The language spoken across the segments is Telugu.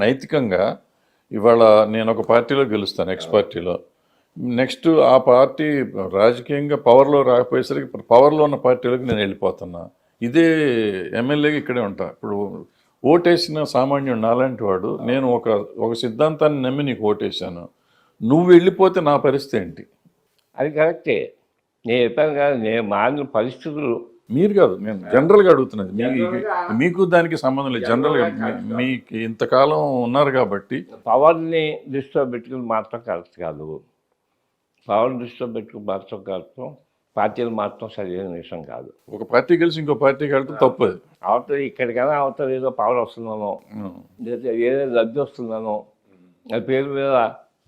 నైతికంగా ఇవాళ నేను ఒక పార్టీలో గెలుస్తాను ఎక్స్ పార్టీలో. నెక్స్ట్ ఆ పార్టీ రాజకీయంగా పవర్లో రాకపోయేసరికి పవర్లో ఉన్న పార్టీలోకి నేను వెళ్ళిపోతున్నా. ఇదే ఎమ్మెల్యేగా ఇక్కడే ఉంటా. ఇప్పుడు ఓటేసిన సామాన్యుడు నాలాంటి వాడు నేను ఒక ఒక సిద్ధాంతాన్ని నమ్మి నీకు ఓటేశాను. నువ్వు వెళ్ళిపోతే నా పరిస్థితి ఏంటి? అది కరెక్టే. నేను చెప్పాను కదా నేను మారిన పరిస్థితులు మీరు కాదు నేను జనరల్గా అడుగుతున్నది. మీకు మీకు దానికి సంబంధం లేదు. జనరల్గా మీకు ఇంతకాలం ఉన్నారు కాబట్టి. పవర్ని దృష్టిలో పెట్టుకుని మాత్రం కరెక్ట్ కాదు. పవర్ దృష్టిలో పెట్టుకుని మాత్రం కరెక్ట్. పార్టీలు మాత్రం సరైన విషయం కాదు. ఒక పార్టీ కలిసి ఇంకో పార్టీకి వెళ్తే తప్పదు అవతల ఇక్కడికైనా అవతల ఏదో పవర్ వస్తుందనో లేదా ఏదో లబ్ధి వస్తుందనో ఆ పేరు మీద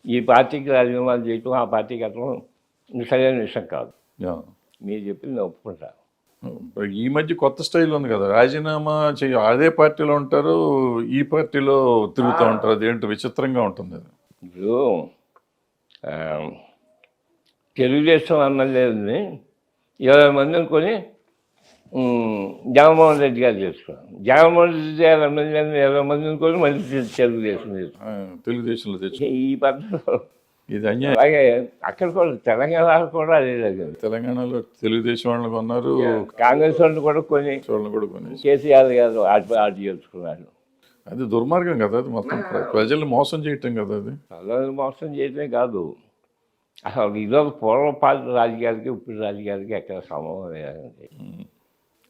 ఈ పార్టీకి రాజీనామాలు చేయటం ఆ పార్టీకి అట్లా సరైన విషయం కాదు. మీరు చెప్పింది నేను ఒప్పుకుంటా. ఈ మధ్య కొత్త స్టైల్ ఉంది కదా రాజీనామా చేయ అదే పార్టీలో ఉంటారు ఈ పార్టీలో తిరుగుతూ ఉంటారు అదేంటో విచిత్రంగా ఉంటుంది అది. ఇప్పుడు తెలుగుదేశం ఎమ్మెల్యేని ఇరవై మంది అనుకొని జగన్మోహన్ రెడ్డి గారు చేసుకున్నాం జగన్మోహన్ రెడ్డి గారు ఎమ్మెల్యేని ఇరవై మంది అనుకొని మళ్ళీ తెలుగుదేశం తెలుగుదేశంలో తెచ్చు ఈ పద్ధతిలో ఇది అన్యాయం అలాగే అక్కడ కూడా తెలంగాణలో కూడా అదే జరిగింది. తెలంగాణలో తెలుగుదేశం వాళ్ళని కొన్నారు. కాంగ్రెస్ వాళ్ళు కూడా కొన్ని వాళ్ళని కూడా కొనేసి కేసీఆర్ గారు ఆటి చేసుకున్నారు అది దుర్మార్గం కదా అది మొత్తం. ప్ర- ప్రజల్ని మోసం చేయటం కదా అది. ప్రజలను మోసం చేయడమే కాదు. అసలు ఇదొక పూర్వపాత రాజకీయాలకి ఇప్పుడు రాజకీయాలకి ఎక్కడ సంబంధం లేదండి.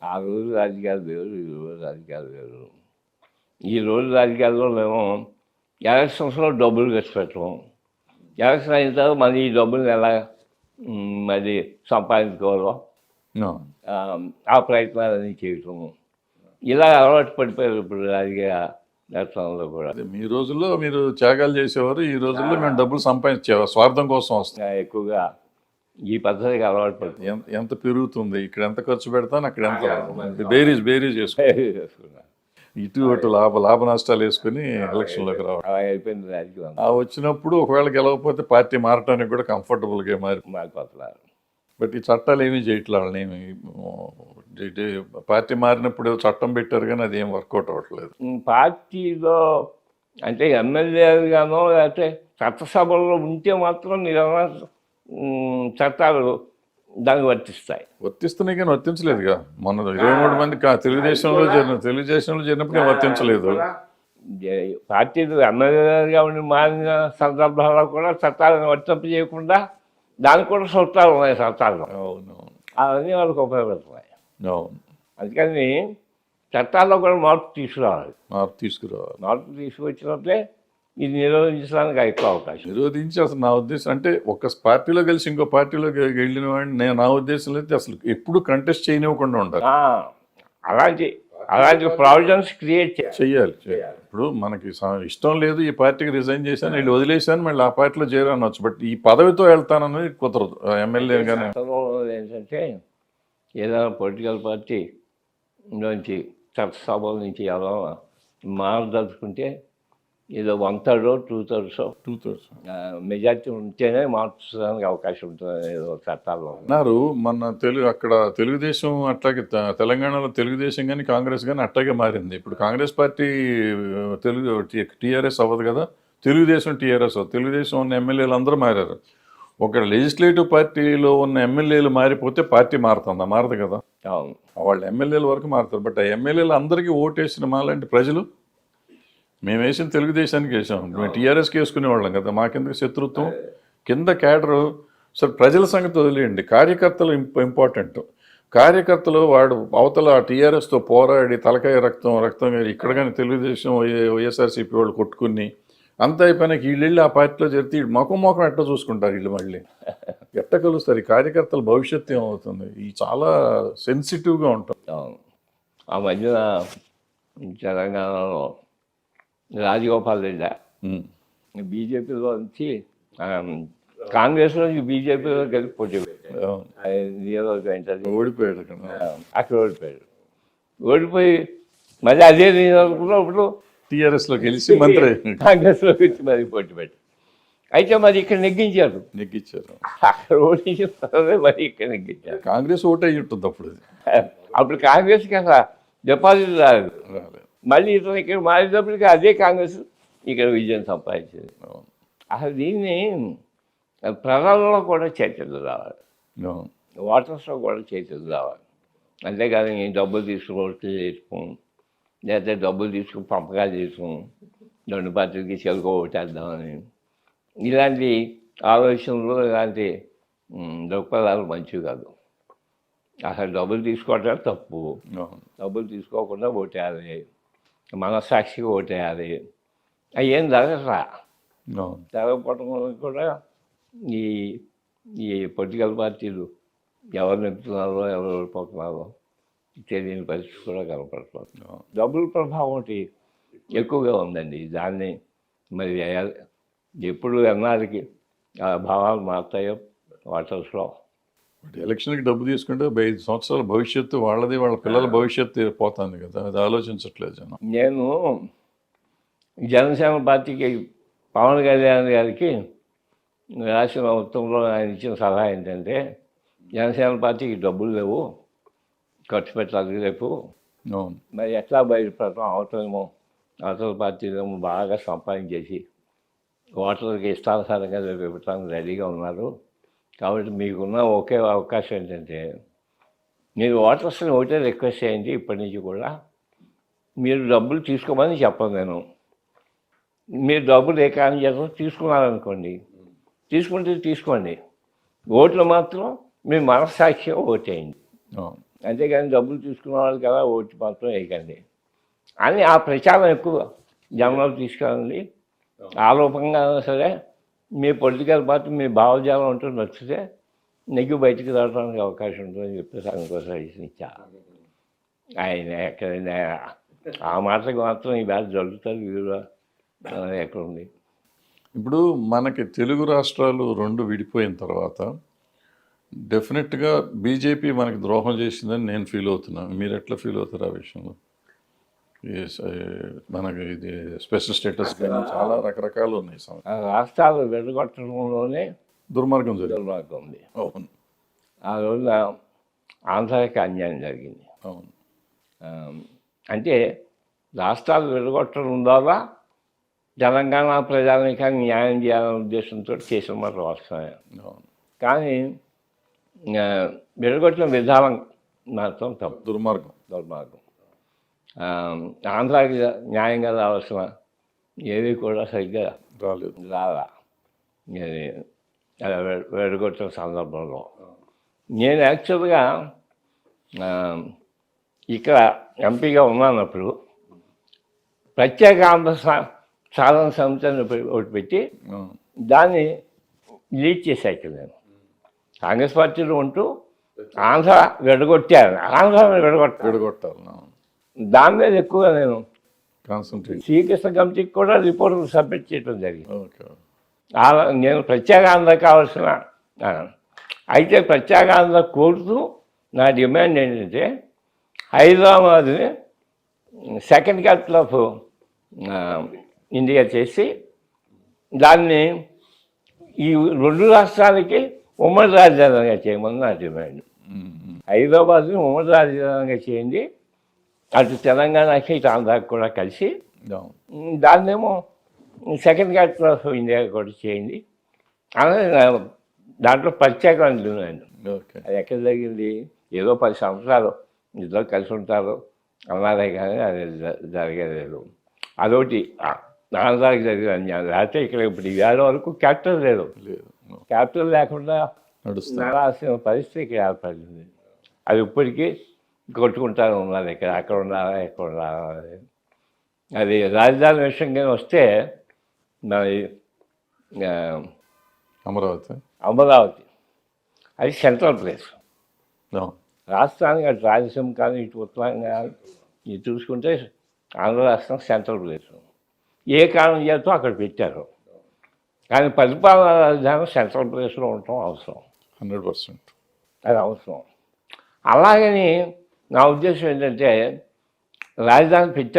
ఆ రోజు రాజకీయాలు వేరు ఈ రోజు రాజకీయాలు వేరు. ఈ రోజు రాజకీయాల్లో మేము ఎలక్షన్స్లో డబ్బులు ఖర్చు పెట్టడం తర్వాత మళ్ళీ ఈ డబ్బులు ఎలా మరి సంపాదించుకోవాలో ఆ. ప్రయత్నాలన్నీ చేయటం ఇలా అలవాటు పడిపోయారు ఇప్పుడు రాజకీయ దర్శనంలో కూడా మీ రోజుల్లో మీరు త్యాగాలు చేసేవారు ఈ రోజుల్లో మేము డబ్బులు సంపాదించేవారు స్వార్థం కోసం వస్తాం. ఎక్కువగా ఈ పద్ధతికి అలవాటు పడుతుంది. ఎంత పెరుగుతుంది ఇక్కడ ఎంత ఖర్చు పెడతాను అక్కడ ఎంత బేరీజ్ బేరీజ్ చేసుకో ఇటు అటు లాభ లాభ నష్టాలు వేసుకుని ఎలక్షన్లోకి రావడం. అయిపోయింది రాజకీయం ఆ వచ్చినప్పుడు ఒకవేళ గెలవకపోతే పార్టీ మారటానికి కూడా కంఫర్టబుల్గా మారి మారిపోతున్నారు బట్ ఈ చట్టాలు ఏమీ చేయట్లే వాళ్ళని పార్టీ మారినప్పుడు ఏదో చట్టం పెట్టారు కానీ అది ఏం వర్కౌట్ అవ్వట్లేదు. పార్టీలో అంటే ఎమ్మెల్యేగానో లేకపోతే చట్టసభలో ఉంటే మాత్రం నిజంగా చట్టాలు దానికి వర్తిస్తాయి. వర్తిస్తున్నాయి కానీ వర్తించలేదుగా. మొన్న ఇరవై మూడు మంది కా- తెలుగుదేశంలో చేరిన తెలుగుదేశంలో చేరినప్పుడు వర్తించలేదు. పార్టీలు ఎమ్మెల్యేగా ఉండి మారిన సందర్భాల్లో కూడా చట్టాలను వర్తింప చేయకుండా దానికి కూడా సూత్రాలు ఉన్నాయి చట్టాలు అవును అవన్నీ వాళ్ళకి ఉపయోగపడుతున్నాయి. అవును. అందుకని చట్టాల్లో కూడా మార్పు తీసుకురావాలి. మార్పు తీసుకురావాలి. మార్పు తీసుకొచ్చినట్లే ఇది నిరోధించడానికి ఎక్కువ అవకాశం? నిరోధించి అసలు నా ఉద్దేశం అంటే ఒక పార్టీలో కలిసి ఇంకో పార్టీలో వెళ్ళిన వాడిని నేను నా ఉద్దేశంలో అయితే అసలు ఎప్పుడు కంటెస్ట్ చేయనివ్వకుండా ఉండాలి. ఆ, అలాంటి అలాంటి ప్రావిజన్స్ క్రియేట్ చేయాలి. ఇప్పుడు మనకి ఇష్టం లేదు ఈ పార్టీకి రిజైన్ చేశాను వీళ్ళు వదిలేశాను మళ్ళీ ఆ పార్టీలో చేరనొచ్చు బట్ ఈ పదవితో వెళ్తానన్నది కుదరదు. ఎమ్మెల్యే ఏంటంటే ఏదైనా పొలిటికల్ పార్టీ నుంచి చట్టసభల నుంచి ఎలా మార్చదలుచుకుంటే ఏదో one third two thirds two thousand majority ఉంటేనే మార్చడానికి అవకాశం ఉంటుంది ఏదో చట్టాల్లో. అన్నారు మన తెలుగు అక్కడ తెలుగుదేశం అట్లాగే తెలంగాణలో తెలుగుదేశం కానీ కాంగ్రెస్ కానీ అట్లాగే మారింది. ఇప్పుడు కాంగ్రెస్ పార్టీ తెలుగు టీఆర్ఎస్ అవ్వదు కదా తెలుగుదేశం టీఆర్ఎస్ అవ్వదు. తెలుగుదేశం ఉన్న ఎమ్మెల్యేలు అందరూ మారారు. ఒక లెజిస్లేటివ్ పార్టీలో ఉన్న ఎమ్మెల్యేలు మారిపోతే పార్టీ మారుతుందా? మారదు కదా. అవును. వాళ్ళ ఎమ్మెల్యేల వరకు మారుతారు. బట్ ఆ ఎమ్మెల్యేలు అందరికీ ఓటేసిన మాలాంటి ప్రజలు మేము వేసిన తెలుగుదేశానికి వేసాం. మేము టీఆర్ఎస్కి వేసుకునేవాళ్ళం కదా మాకెందుకు శత్రుత్వం? కింద క్యాడరు. సరే ప్రజల సంగతి వదిలేయండి. కార్యకర్తలు ఇంప ఇంపార్టెంట్. కార్యకర్తలు వాడు అవతల టీఆర్ఎస్తో పోరాడి తలకాయ రక్తం రక్తం ఇక్కడ కానీ తెలుగుదేశం వైఎస్ఆర్సీపీ వాళ్ళు కొట్టుకుని అంత అయిపోయినాక వీళ్ళు వెళ్ళి ఆ పార్టీలో చేరితే వీళ్ళు మొఖం మొఖం ఎట్ట చూసుకుంటారు వీళ్ళు మళ్ళీ? ఎట్ట కలుస్తారు? ఈ కార్యకర్తల భవిష్యత్తు ఏమవుతుంది? ఈ చాలా సెన్సిటివ్గా ఉంటుంది అవును. ఆ మధ్యన తెలంగాణలో రాజగోపాల్ రెడ్డి. బీజేపీలో నుంచి కాంగ్రెస్లో నుంచి బీజేపీలో కలిపి పోటీ పెట్టాడు. ఓడిపోయాడు అక్కడ. ఓడిపోయాడు. ఓడిపోయి మళ్ళీ అదే నియోజకవర్గంలో ఇప్పుడు టీఆర్ఎస్లో గెలిచి మంత్రి కాంగ్రెస్లో వచ్చి మరి పోటీ పెట్టాడు. అయితే మరి ఇక్కడ నెగ్గించారు. నెగ్గించారు. అక్కడ ఓడించిన తర్వాత మరి ఇక్కడ నెగ్గించారు. కాంగ్రెస్ ఓటు అయ్యి ఉంటుంది అప్పుడు అప్పుడు కాంగ్రెస్కి అసలు డిపాజిట్ రాలేదు. మళ్ళీ ఇతను ఇక్కడ మారేటప్పటికి అదే కాంగ్రెస్ ఇక్కడ విజయం సంపాదించింది. అసలు దీన్ని ప్రజల్లో కూడా చైతన్యం రావాలి. అవును. వాటర్స్లో కూడా చైతన్యం రావాలి. అంతేకాదు నేను డబ్బులు తీసుకుని ఓట్లు చేసుకోం లేకపోతే డబ్బులు తీసుకుని పంపకాలు చేసుకోం రెండు పార్టీలకి చెరుకు ఓటేద్దామని ఇలాంటి ఆలోచనలు ఇలాంటి దృక్పథాలు మంచివి కాదు. అసలు డబ్బులు తీసుకోవటం తప్పు. డబ్బులు తీసుకోకుండా ఓటేయాలి. మనస్సాక్షిగా ఓటేయాలి అవి ఏం అవును జరగకపోవడం కూడా ఈ ఈ పొలిటికల్ పార్టీలు ఎవరు నెప్పుతున్నారో ఎవరు ఓడిపోతున్నారో తెలియని పరిస్థితి కూడా కనపడుతుంది. డబ్బుల ప్రభావం ఒకటి ఎక్కువగా ఉందండి. దాన్ని మరి ఎప్పుడు ఎన్నాళ్ళకి ఆ భావాలు మారుతాయో వాటర్స్లో బట్ ఎలక్షన్కి డబ్బు తీసుకుంటే ఐదు సంవత్సరాల భవిష్యత్తు వాళ్ళది వాళ్ళ పిల్లల భవిష్యత్తు పోతుంది కదా. అది ఆలోచించట్లేదు జనం. నేను జనసేన పార్టీకి పవన్ కళ్యాణ్ గారికి రాసిన ఉత్తమంలో ఆయన ఇచ్చిన సలహా ఏంటంటే జనసేన పార్టీకి డబ్బులు లేవు ఖర్చు పెట్టాలి రేపు. మరి ఎట్లా బయటపడతాం అవతలేమో అవతల పార్టీలేమో బాగా సంపాదించేసి ఓటర్లకి ఇష్టానుసారంగా రేపు ఇవ్వటానికి రెడీగా ఉన్నారు. కాబట్టి మీకున్న ఒకే అవకాశం ఏంటంటే మీరు ఓటర్స్ని ఒకటే రిక్వెస్ట్ చేయండి ఇప్పటి నుంచి కూడా. మీరు డబ్బులు తీసుకోమని చెప్పను నేను. మీరు డబ్బులు ఏ కారణం చేస్తారో తీసుకున్నారనుకోండి. తీసుకుంటే తీసుకోండి. ఓట్లు మాత్రం మీ మనస్సాక్షిగా ఓటేయండి అంతేగాని డబ్బులు తీసుకున్న వాళ్ళు కదా ఓటు మాత్రం వేయకండి. అని ఆ ప్రచారం ఎక్కువ జనంలో తీసుకురండి ఆలోపంగా సరే మీ పొలిటికల్ పార్టీ మీ భావజాలం ఉంటూ నచ్చితే నెగ్గు బయటికి రావడానికి అవకాశం ఉంటుందని చెప్పేసి ఆయన కోసం ఇచ్చా. ఆయన ఎక్కడైనా ఆ మాటకు మాత్రం ఈ బ్యాచ్ జరుగుతుంది వీరు ఎక్కడ ఉంది. ఇప్పుడు మనకి తెలుగు రాష్ట్రాలు రెండు విడిపోయిన తర్వాత డెఫినెట్గా బీజేపీ మనకి ద్రోహం చేసిందని నేను ఫీల్ అవుతున్నాను మీరు ఎట్లా ఫీల్ అవుతారు ఆ విషయంలో? మనకి ఇది స్పెషల్ స్టేటస్ కానీ చాలా రకరకాలు ఉన్నాయి రాష్ట్రాలు విడగొట్టడంలోనే దుర్మార్గం దుర్మార్గం ఉంది. అవును. ఆ రోజున ఆంధ్రాకి అన్యాయం జరిగింది. అవును. అంటే రాష్ట్రాలు విడగొట్టడం ద్వారా తెలంగాణ ప్రజానికానికి న్యాయం చేయాలనే ఉద్దేశంతో చేసిన మాట అవును. కానీ విడగొట్టిన విధానం మాత్రం తప్పు. దుర్మార్గం. దుర్మార్గం. ఆంధ్రాకి న్యాయంగా రావాల్సిన ఏవి కూడా సరిగ్గా రాలేదు. రాలా. ఇది అలా వె- వెడగొట్టిన సందర్భంలో. నేను యాక్చువల్గా ఇక్కడ ఎంపీగా ఉన్నానప్పుడు ప్రత్యేక ఆంధ్ర సాధన పె- ఒకటి పెట్టి దాన్ని లీడ్ చేశాక నేను. కాంగ్రెస్ పార్టీలో ఉంటూ ఆంధ్ర విడగొట్టాను. ఆంధ్రాని విడగొట్టాను. విడగొట్టాలి అవును. దాని మీద ఎక్కువగా నేను కాన్సన్ట్రేట్. శ్రీకృష్ణ కమిటీకి కూడా రిపోర్ట్ సబ్మిట్ చేయడం జరిగింది. నేను ప్రత్యేక ఆంధ్ర కావాల్సిన అయితే ప్రత్యేక ఆంధ్ర కోరుతూ నా డిమాండ్ ఏంటంటే హైదరాబాద్ని సెకండ్ క్యాపిటల్ ఆఫ్ ఇండియా చేసి దాన్ని ఈ రెండు రాష్ట్రాలకి ఉమ్మడి రాజధానిగా చేయమని నా డిమాండ్. హైదరాబాద్ని ఉమ్మడి రాజధానిగా చేయండి. అటు తెలంగాణకి ఇటు ఆంధ్రాకి కూడా కలిసి దాన్నేమో సెకండ్ క్యాపిటల్ ఆఫ్ ఇండియా కూడా చేయండి. అలాగే నా- దాంట్లో డిమాండ్ ఓకే. అది ఎక్కడ జరిగింది? ఏదో పది సంవత్సరాలు ఇద్దరు కలిసి ఉంటారు. అన్నారే కానీ అది జరగలేదు. అదొకటి. ఆంధ్రాకి జరిగిన అన్యాయం లేకపోతే ఇక్కడ ఇప్పుడు ఇవాళ వరకు క్యాపిటల్ లేదు. క్యాపిటల్ లేకుండా నడుస్తా నడాల్సిన పరిస్థితి ఇక్కడ ఏర్పడింది. అది ఇప్పటికీ కొట్టుకుంటారు ఉన్నారు ఇక్కడ అక్కడ ఉన్నారా ఎక్కడ ఉన్నారా. అది రాజధాని విషయంగా వస్తే మరి అమరావతి. అమరావతి. అది సెంట్రల్ ప్లేస్. రాష్ట్రానికి అటు రాయలసీమ కానీ ఇటు ఉత్తరాంగ ఇది చూసుకుంటే ఆంధ్ర రాష్ట్రం సెంట్రల్ ప్లేస్. ఏ కారణం చేతో అక్కడ పెట్టారు. కానీ పరిపాలనా రాజధాని సెంట్రల్ ప్లేస్లో ఉండటం అవసరం. Hundred percent. అది అవసరం. అలాగని నా ఉద్దేశం ఏంటంటే రాజధాని పెట్టారు